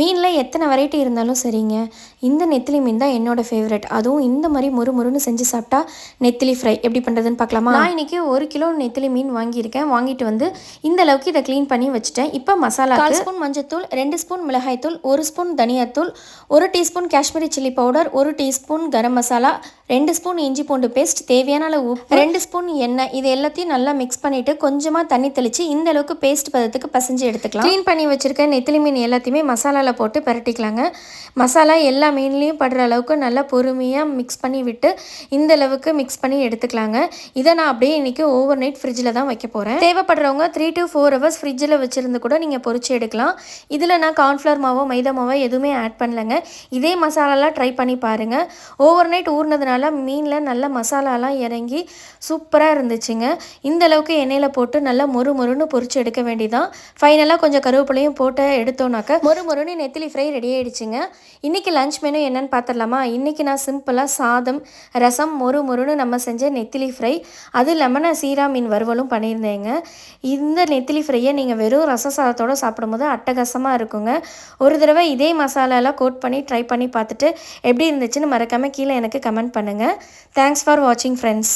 மீனில் எத்தனை வெரைட்டி இருந்தாலும் சரிங்க. இந்த நெத்திலி மீன் தான் என்னோட ஃபேவரட் அதுவும் இந்த மாதிரி மொறு மொறுன்னு செஞ்சு சாப்பிட்டா நெத்திலி ஃப்ரை எப்படி பண்ணுறதுன்னு பார்க்கலாமா? நான் இன்றைக்கி ஒரு கிலோ நெத்திலி மீன் வாங்கியிருக்கேன். வாங்கிட்டு வந்து இந்த அளவுக்கு இதை க்ளீன் பண்ணி வச்சுட்டேன். இப்போ மசாலா கால் ஸ்பூன் மஞ்சத்தூள் ரெண்டு ஸ்பூன் மிளகாய்த்தூள் ஒரு ஸ்பூன் தனியாத்தூள் ஒரு டீஸ்பூன் காஷ்மீரி சில்லி பவுடர் ஒரு டீஸ்பூன் கரம் மசாலா ரெண்டு ஸ்பூன் இஞ்சி பூண்டு பேஸ்ட் தேவையான அளவு உப்பு ரெண்டு ஸ்பூன் எண்ணெய் இது எல்லாத்தையும் நல்லா மிக்ஸ் பண்ணிவிட்டு கொஞ்சமாக தண்ணி தெளித்து இந்த அளவுக்கு பேஸ்ட் பதத்துக்கு பசஞ்சு எடுத்துக்கலாம். க்ளீன் பண்ணி வச்சுருக்க நெத்திலி மீன் எல்லாத்தையுமே மசாலாவில் போட்டு பரட்டிக்கலாங்க. மசாலா எல்லா மீன்லேயும் படுற அளவுக்கு நல்லா பொறுமையாக மிக்ஸ் பண்ணி விட்டு இந்த அளவுக்கு மிக்ஸ் பண்ணி எடுத்துக்கலாங்க. இதை நான் அப்படியே இன்றைக்கி ஓவர் நைட் ஃப்ரிட்ஜில் தான் வைக்க போகிறேன் தேவைப்படுறவங்க த்ரீ டு ஃபோர் ஹவர்ஸ் ஃப்ரிட்ஜில் வச்சுருந்து கூட நீங்கள் பொரிச்சு எடுக்கலாம். இதில் நான் கார்ன்ஃப்ளவர் மாவோ மைதா மாவோ எதுவுமே ஆட் பண்ணலைங்க. இதே மசாலாலாம் ட்ரை பண்ணி பாருங்கள் ஓவர் நைட் ஊறினதுனால மீனில் நல்ல மசாலாலாம் இறங்கி சூப்பராக இருந்துச்சுங்க. இந்த அளவுக்கு எண்ணெயில் போட்டு நல்லா மொறு மொறுன்னு பொறிச்சு எடுக்க வேண்டிதான். ஃபைனலாக கொஞ்சம் கருவேப்பிலையும் போட்டு எடுத்தோன்னாக்க மொறு மொறுன்னு நெத்திலி ஃப்ரை ரெடி ஆகிடுச்சுங்க இன்றைக்கி லஞ்ச் மெனு என்னென்னு பார்த்துடலாமா? இன்றைக்கி நான் சிம்பிளாக சாதம் ரசம் மொறு மொறுன்னு நம்ம செஞ்ச நெத்திலி ஃப்ரை அது இல்லாமல் நான் சீரா மீன் வறுவலும் பண்ணியிருந்தேங்க. இந்த நெத்திலி ஃப்ரையை நீங்கள் வெறும் ரச சாதத்தோடு சாப்பிடும்போது அட்டகாசமாக இருக்குங்க. ஒரு தடவை இதே மசாலாலாம் கோட் பண்ணி ட்ரை பண்ணி பார்த்துட்டு எப்படி இருந்துச்சுன்னு மறக்காமல் கீழே எனக்கு கமெண்ட் பண்ணுங்கள் தேங்க்ஸ் ஃபார் வாட்சிங் ஃப்ரெண்ட்ஸ்